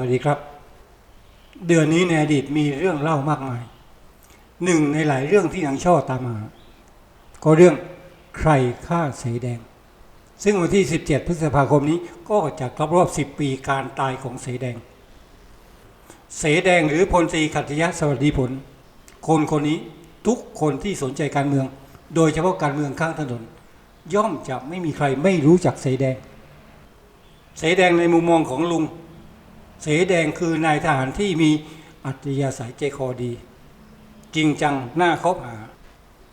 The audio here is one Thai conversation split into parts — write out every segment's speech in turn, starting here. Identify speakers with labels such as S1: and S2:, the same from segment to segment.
S1: วัสดีครับ เดือนนี้ในอดีตมีเรื่องเล่ามากมาย หนึ่งในหลายเรื่องที่ยังช่อตามมาก็เรื่องใครฆ่าเสแดง ซึ่งวันที่ 17 พฤษภาคมนี้ก็จะครบรอบ 10 ปีการตายของเสแดง เสแดงหรือพลตรีขัตยะสวัสดีผล คนคนนี้ทุกคนที่สนใจการเมือง โดยเฉพาะการเมืองข้างถนน ย่อมจะไม่มีใครไม่รู้จักเสแดง เสแดงในมุมมองของลุง เสแดงคือนายทหารที่มีอัตยาศัยใจคอดี จริงจังหน่าคบหา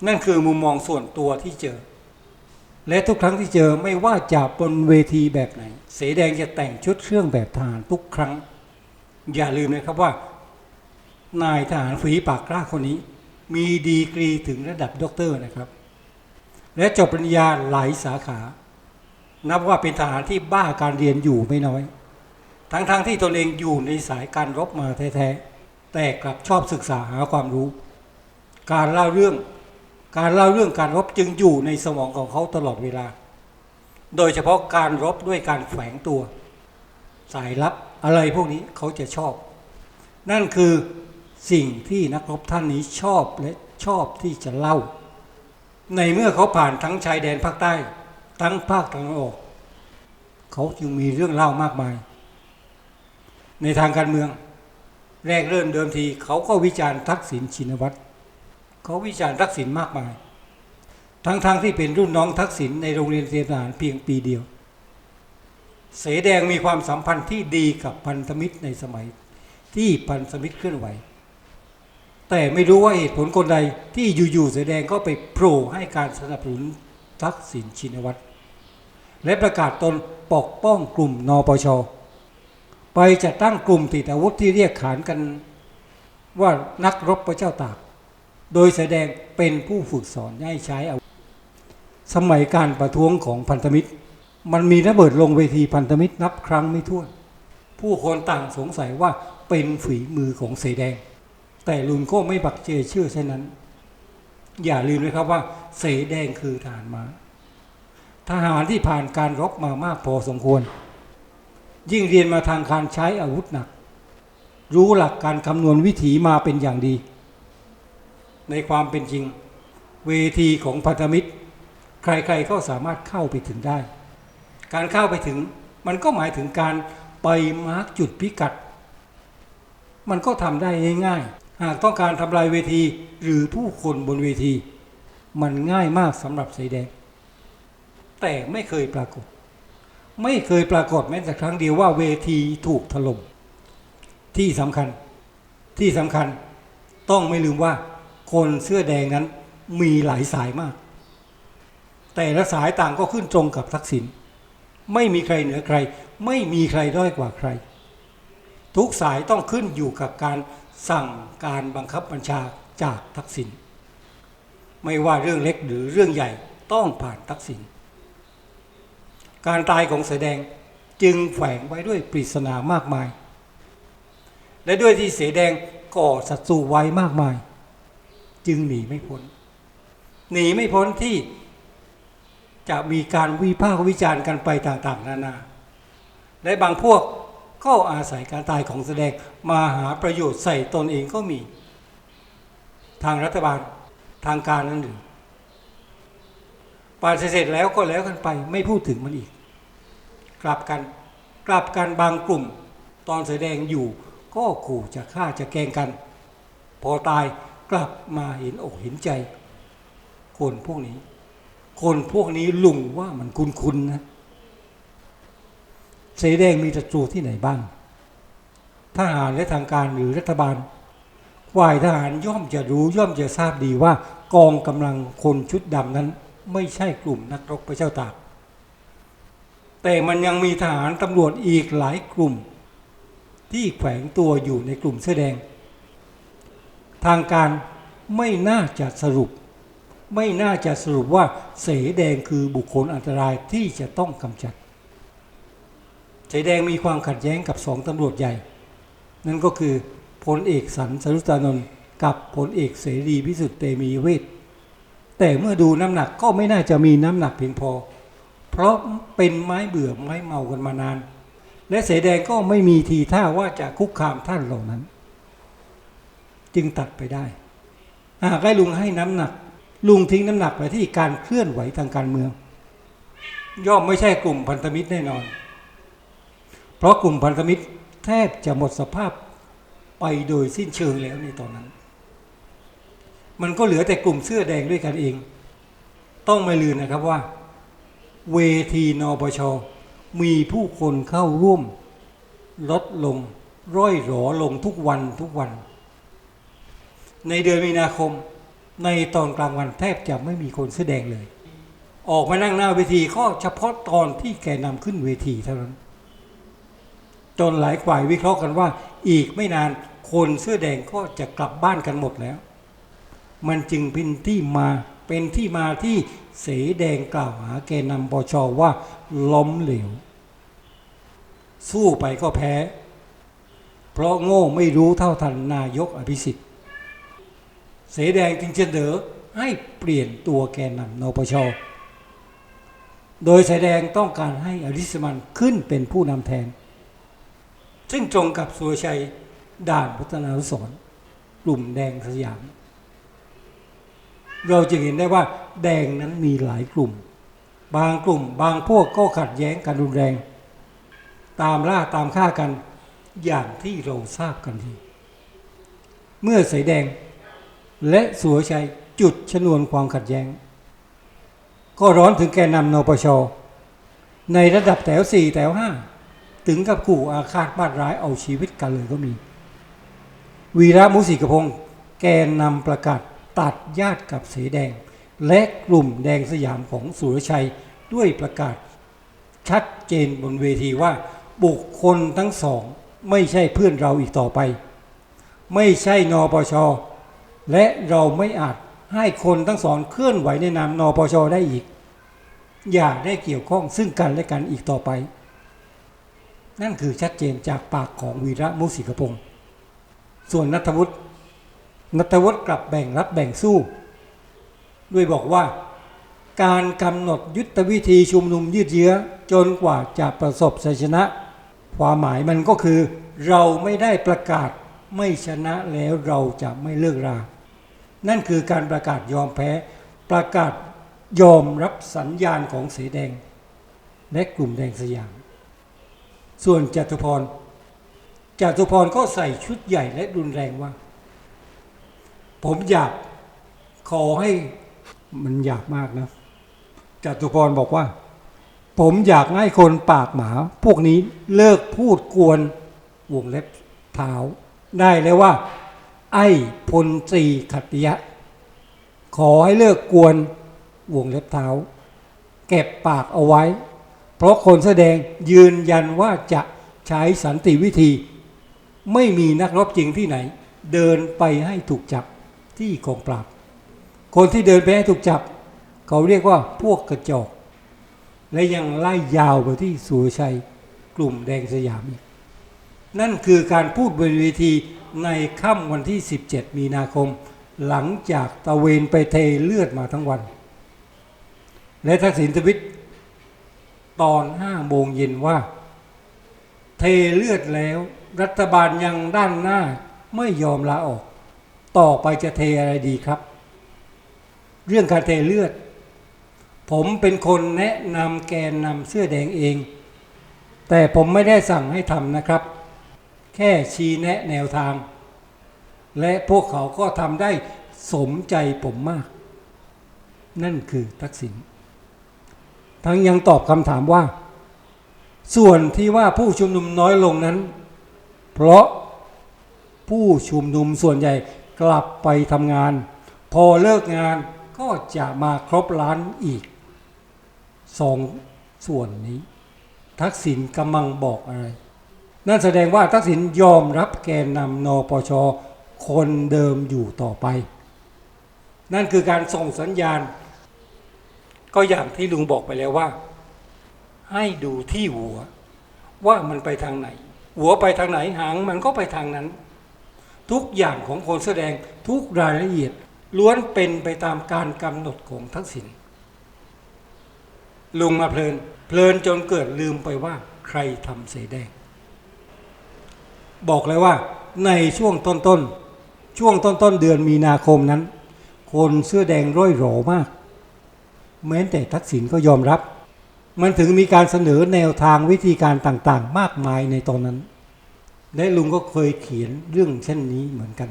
S1: นั่นคือมุมมองส่วนตัวที่เจอ และทุกครั้งที่เจอไม่ว่าจะบนเวทีแบบไหน เสแดงจะแต่งชุดเครื่องแบบทหารทุกครั้ง อย่าลืมนะครับว่า นายทหารฝีปากกล้าคนนี้ มีดีกรีถึงระดับด็อกเตอร์นะครับ และจบปริญญาหลายสาขา นับว่าเป็นทหารที่บ้าการเรียนอยู่ไม่น้อย ทั้งๆทที่ตนเองอยู่ในสายการรบมาแท้ๆแต่กลับชอบศึกษาหาความรู้ การเล่าเรื่องการเล่าเรื่องการรบจึงอยู่ในสมองของเขาตลอดเวลา โดยเฉพาะการรบด้วยการแฝงตัว สายลับอะไรพวกนี้เขาจะชอบ นั่นคือสิ่งที่นักรบท่านนี้ชอบและชอบที่จะเล่า ในเมื่อเขาผ่านทั้งชายแดนภาคใต้ ทั้งภาคตะวันออก เขาจึงมีเรื่องเล่ามากมาย ในทางการเมือง แรกเริ่มเดิมที เขาก็วิจารณ์ทักษิณชินวัตรเขาวิจารณ์ทักษิณมากมาย ทั้งๆทที่เป็นรุ่นน้องทักษิณในโรงเรียนเตรียมทหารเพียงปีเดียว เสแดงมีความสัมพันธ์ที่ดีกับพันธมิตรในสมัยที่พันธมิตรเคลื่อนไหว แต่ไม่รู้ว่าเหตุผลคนใดที่อยู่ๆเสแดงก็ไปโผล่ให้การสนับสนุนทักษิณชินวัตรและประกาศตนปกป้องกลุ่มนปช ไปจัดตั้งกลุ่มติดอาวุธที่เรียกขานกันว่านักรบพระเจ้าตาก โดยแสดงเป็นผู้ฝึกสอนให้ใช้อาวุธ สมัยการประท้วงของพันธมิตร มันมีระเบิดลงเวทีพันธมิตรนับครั้งไม่ถ้วน ผู้คนต่างสงสัยว่าเป็นฝีมือของเสแดง แต่ลุนก็ไม่บักเจเชื่อเช่นนั้น อย่าลืมนะครับว่า เสแดงคือทหารมา ทหารที่ผ่านการรบมามากพอสมควร ยิ่งเรียนมาทางการใช้อาวุธหนัก รู้หลักการคำนวณวิถีมาเป็นอย่างดี ในความเป็นจริง เวทีของพันธมิตร ใครๆก็สามารถเข้าไปถึงได้ การเข้าไปถึงมันก็หมายถึงการไปมาร์กจุดพิกัด มันก็ทำได้ง่ายๆ หากต้องการทำลายเวทีหรือผู้คนบนเวที มันง่ายมากสำหรับสีแดง แต่ไม่เคยปรากฏ ไม่เคยปรากฏแม้แต่ครั้งเดียวว่าเวทีถูกถล่มที่สำคัญที่สำคัญต้องไม่ลืมว่าคนเสื้อแดงนั้นมีหลายสายมาก แต่ละสายต่างก็ขึ้นตรงกับทักษิณไม่มีใครเหนือใคร ไม่มีใครด้อยกว่าใคร ทุกสายต้องขึ้นอยู่กับการสั่งการบังคับบัญชาจากทักษิณไม่ว่าเรื่องเล็กหรือเรื่องใหญ่ต้องผ่านทักษิณ การตายของเสอแดงจึงแฝงไว้ด้วยปริศนามากมาย และด้วยที่เสอแดงก่อศัตรูไว้มากมาย จึงหนีไม่พ้น หนีไม่พ้นที่จะมีการวิพากษ์วิจารณ์กันไปต่างๆ นานา และบางพวกก็อาศัยการตายของแสดงมาหาประโยชน์ใส่ตนเองก็มี ทางรัฐบาลทางการนั่นหรือ ปาเสร็จแล้วก็แล้วกันไป ไม่พูดถึงมันอีก กลับกันกลับกันบางกลุ่ม ตอนแสดงอยู่ ก็ขู่จะฆ่าจะแกงกัน พอตายกลับมาเห็นอกเห็นใจ คนพวกนี้ คนพวกนี้ลุงว่ามันคุ้นๆนะเสแดงมีศัตรูที่ไหนบ้างทหารและทางการหรือรัฐบาลฝ่ายทหารย่อมจะรู้ย่อมจะทราบดีว่ากองกำลังคนชุดดำนั้น ไม่ใช่กลุ่มนักรบพระเจ้าตากแต่มันยังมีทหารตำรวจอีกหลายกลุ่ม ที่แฝงตัวอยู่ในกลุ่มเสื้อแดง ทางการไม่น่าจะสรุป ไม่น่าจะสรุปว่าเสแดงคือบุคคลอันตรายที่จะต้องกำจัด เสแดงมีความขัดแย้งกับสองตำรวจใหญ่ นั่นก็คือพลเอกสันสรุตานนท์กับพลเอกเสรีพิสุทธิ์เตมีเวท แต่เมื่อดูน้ำหนักก็ไม่น่าจะมีน้ำหนักเพียงพอ เพราะเป็นไม้เบื่อไม้เมากันมานาน และเสแดงก็ไม่มีทีท่าว่าจะคุกคามท่านเหล่านั้น จึงตัดไปได้หากให้ลุงให้น้ำหนัก ลุงทิ้งน้ำหนักไปที่การเคลื่อนไหวทางการเมือง ย่อมไม่ใช่กลุ่มพันธมิตรแน่นอน เพราะกลุ่มพันธมิตรแทบจะหมดสภาพไปโดยสิ้นเชิงแล้วในตอนนั้น มันก็เหลือแต่กลุ่มเสื้อแดงด้วยกันเอง ต้องไม่ลืมนะครับว่า เวทีนปช มีผู้คนเข้าร่วม ลดลงร่อยหรอลงทุกวันทุกวัน ในเดือนมีนาคม ในตอนกลางวันแทบจะไม่มีคนเสื้อแดงเลย ออกมานั่งหน้าเวทีก็เฉพาะตอนที่แกนำขึ้นเวทีเท่านั้น จนหลายฝ่ายวิเคราะห์กันว่า อีกไม่นานคนเสื้อแดงก็จะกลับบ้านกันหมดแล้ว มันจึงเป็นที่มาเป็นที่มาที่เสแดงกล่าวหาแกนนำปชว่าล้มเหลว สู้ไปก็แพ้ เพราะโง่ไม่รู้เท่าทันนายกอภิสิทธิ์เสแดงจึงเสนอให้เปลี่ยนตัวแกนนำนปช โดยเสแดงต้องการให้อริสมันขึ้นเป็นผู้นำแทน ซึ่งตรงกับสุรชัยด่านพัฒนาสรณ์กลุ่มแดงสยาม เราจะเห็นได้ว่าแดงนั้นมีหลายกลุ่ม บางกลุ่มบางพวกก็ขัดแย้งกันรุนแรง ตามล่าตามฆ่ากันอย่างที่เราทราบกันทีเมื่อสายแดงและสุรชัยจุดชนวนความขัดแย้ง ก็ร้อนถึงแกนนำนปช ในระดับแถวสี่แถวห้าถึงกับขู่อาฆาตบาดร้ายเอาชีวิตกันเลยก็มี วีระมุสิกพงศ์แกนนำประกาศ ตัดญาติกับเสแดง และกลุ่มแดงสยามของสุรชัยด้วยประกาศ ชัดเจนบนเวทีว่า บุคคลทั้งสอง ไม่ใช่เพื่อนเราอีกต่อไป ไม่ใช่นปช และเราไม่อาจให้คนทั้งสองเคลื่อนไหวในนามนปชได้อีก อย่าได้เกี่ยวข้องซึ่งกันและกันอีกต่อไป นั่นคือชัดเจนจากปากของวีระมุสิกพงศ์ส่วนนัทวุฒิ นัทวุฒิกลับแบ่งรับแบ่งสู้ ด้วยบอกว่า การกำหนดยุทธวิธีชุมนุมยืดเยื้อจนกว่าจะประสบชัยชนะ ความหมายมันก็คือ เราไม่ได้ประกาศไม่ชนะแล้วเราจะไม่เลิกรา นั่นคือการประกาศยอมแพ้ ประกาศยอมรับสัญญาณของเสแดง และกลุ่มแดงสยาม ส่วนจตุพรจตุพรก็ใส่ชุดใหญ่และรุนแรงว่า ผมอยากขอให้มันอยากมากนะจตุพรบอกว่า ผมอยากให้คนปากหมา พวกนี้เลิกพูดกวนวงเล็บเท้าได้แล้วว่า ไอ้พลตรีขัตติยะ ขอให้เลิกกวนวงเล็บเท้า เก็บปากเอาไว้ เพราะคนแสดงยืนยันว่าจะใช้สันติวิธี ไม่มีนักรบจริงที่ไหน เดินไปให้ถูกจับ ที่กองปราบ คนที่เดินไปให้ถูกจับ เขาเรียกว่าพวกกระจอก และยังไล่ยาวไปที่สุรชัยกลุ่มแดงสยามอีกนั่นคือการพูดบนเวทีในค่ำวันที่ 17 มีนาคม หลังจากตะเวนไปเทเลือดมาทั้งวัน และทักษิณทวิตตอน 5 โมงเย็นว่า เทเลือดแล้ว รัฐบาลยังด้านหน้าไม่ยอมลาออก ต่อไปจะเทอะไรดีครับ เรื่องการเทเลือด ผมเป็นคนแนะนำแกนนำเสื้อแดงเอง แต่ผมไม่ได้สั่งให้ทำนะครับ แค่ชี้แนะแนวทาง และพวกเขาก็ทำได้สมใจผมมาก นั่นคือทักษิณทั้งยังตอบคำถามว่า ส่วนที่ว่าผู้ชุมนุมน้อยลงนั้น เพราะผู้ชุมนุมส่วนใหญ่ กลับไปทำงาน พอเลิกงานก็จะมาครบล้านอีกสองส่วนนี้ ทักษิณกำลังบอกอะไร นั่นแสดงว่าทักษิณยอมรับแกนนำนปช คนเดิมอยู่ต่อไป นั่นคือการส่งสัญญาณ ก็อย่างที่ลุงบอกไปแล้วว่า ให้ดูที่หัว ว่ามันไปทางไหน หัวไปทางไหนหางมันก็ไปทางนั้น ทุกอย่างของคนแสดงทุกรายละเอียดล้วนเป็นไปตามการกำหนดของทักษิณลุงมาเพลิน เพลินจนเกิดลืมไปว่าใครทำเสแดง บอกเลยว่าในช่วงต้นๆ ช่วงต้นๆ เดือนมีนาคมนั้น คนเสื้อแดงร่อยหรอมาก แม้แต่ทักษิณก็ยอมรับ มันถึงมีการเสนอแนวทางวิธีการต่างๆ มากมายในตอนนั้น และลุงก็เคยเขียนเรื่องเช่นนี้เหมือนกัน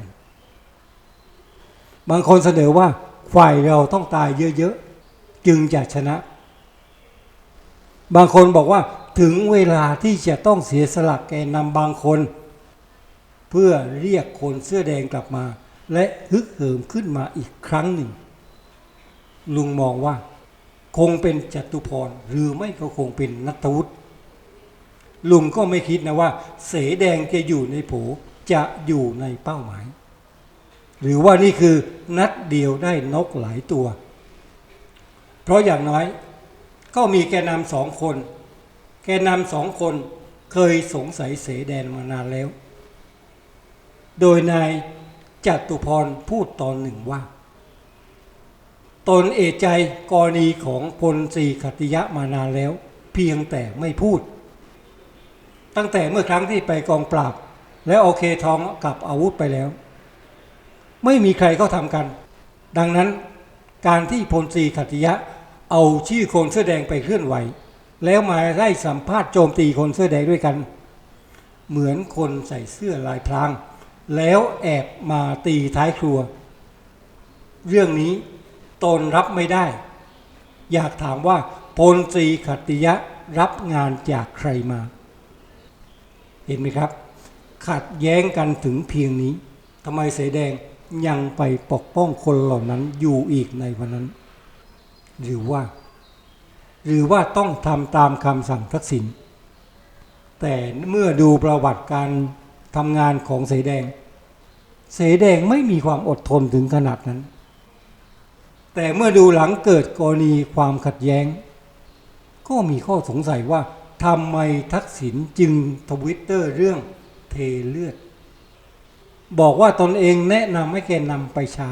S1: บางคนเสนอว่าฝ่ายเราต้องตายเยอะๆ จึงจะชนะ บางคนบอกว่าถึงเวลาที่จะต้องเสียสละแกนนำบางคน เพื่อเรียกคนเสื้อแดงกลับมา และฮึกเหิมขึ้นมาอีกครั้งหนึ่ง ลุงมองว่า คงเป็นจตุพรหรือไม่ก็คงเป็นนัทวุฒิ ลุงก็ไม่คิดนะว่า เสแดงจะอยู่ในโผจะอยู่ในเป้าหมาย หรือว่านี่คือนัดเดียวได้นกหลายตัว เพราะอย่างน้อยก็มีแกนำสองคน แกนำสองคนเคยสงสัยเสแดงมานานแล้ว โดยนายจตุพรพูดตอนหนึ่งว่า ตนเอใจกรณีของพลตรีขัติยะมานานแล้ว เพียงแต่ไม่พูด ตั้งแต่เมื่อครั้งที่ไปกองปราบ แล้วโอเคทองกลับอาวุธไปแล้ว ไม่มีใครเขาทำกัน ดังนั้นการที่พลตรีขัติยะเอาชื่อคนเสื้อแดงไปเคลื่อนไหว แล้วมาได้สัมภาษณ์โจมตีคนเสื้อแดงด้วยกัน เหมือนคนใส่เสื้อลายพราง แล้วแอบมาตีท้ายครัว เรื่องนี้ตนรับไม่ได้ อยากถามว่าพลตรีขัตติยะรับงานจากใครมา เห็นไหมครับ ขัดแย้งกันถึงเพียงนี้ทำไมเสแดงยังไปปกป้องคนเหล่านั้นอยู่อีกในวันนั้น หรือว่า หรือว่าต้องทำตามคำสั่งทักษิณแต่เมื่อดูประวัติการทำงานของเสแดง เสแดงไม่มีความอดทนถึงขนาดนั้น แต่เมื่อดูหลังเกิดกรณีความขัดแย้ง ก็มีข้อสงสัยว่า ทำไมทักษิณจึงทวิตเตอร์เรื่องเทเลือด บอกว่าตนเองแนะนำให้แกนำไปใช้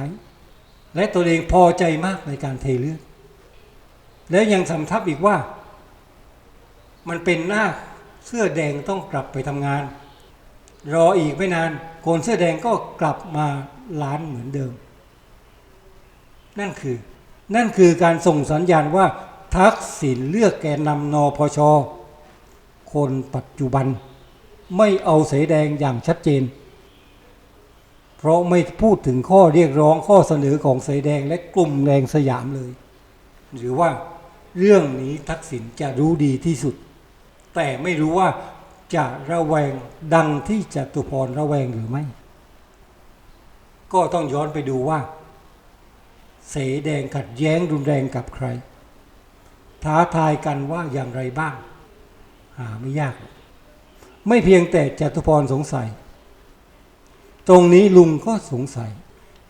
S1: และตนเองพอใจมากในการเทเลือด แล้วยังสำทับอีกว่า มันเป็นหน้าเสื้อแดงต้องกลับไปทำงาน รออีกไม่นานคนเสื้อแดงก็กลับมาล้านเหมือนเดิม นั่นคือ นั่นคือการส่งสัญญาณว่าทักษิณเลือกแกนนำนปช คนปัจจุบัน ไม่เอาเสแดงอย่างชัดเจน เพราะไม่พูดถึงข้อเรียกร้องข้อเสนอของเสแดงและกลุ่มแดงสยามเลย หรือว่าเรื่องนี้ทักษิณจะรู้ดีที่สุด แต่ไม่รู้ว่าจะระแวงดังที่จตุพรระแวงหรือไม่ ก็ต้องย้อนไปดูว่า เสแดงขัดแย้งรุนแรงกับใคร ท้าทายกันว่าอย่างไรบ้าง หาไม่ยาก ไม่เพียงแต่จตุพรสงสัย ตรงนี้ลุงก็สงสัย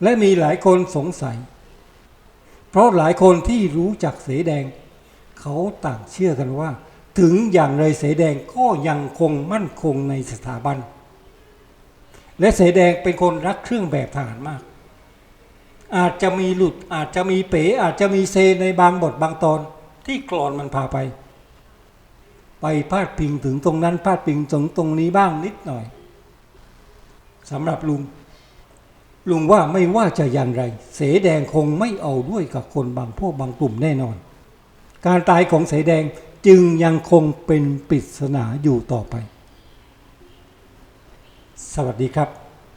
S1: และมีหลายคนสงสัย เพราะหลายคนที่รู้จักเสแดง เขาต่างเชื่อกันว่า ถึงอย่างไรเสแดงก็ยังคงมั่นคงในสถาบัน และเสแดงเป็นคนรักเครื่องแบบทหารมาก อาจจะมีหลุดอาจจะมีเป๋อาจจะมีเซในบางบทบางตอนที่กรอนมันพาไป ไปพาดพิงถึงตรงนั้นพาดพิงถึงตรงนี้บ้างนิดหน่อยสำหรับลุง ลุงว่าไม่ว่าจะอย่างไร เสแดงคงไม่เอาด้วยกับคนบางพวกบางกลุ่มแน่นอน การตายของเสแดงจึงยังคงเป็นปริศนาอยู่ต่อไป สวัสดีครับ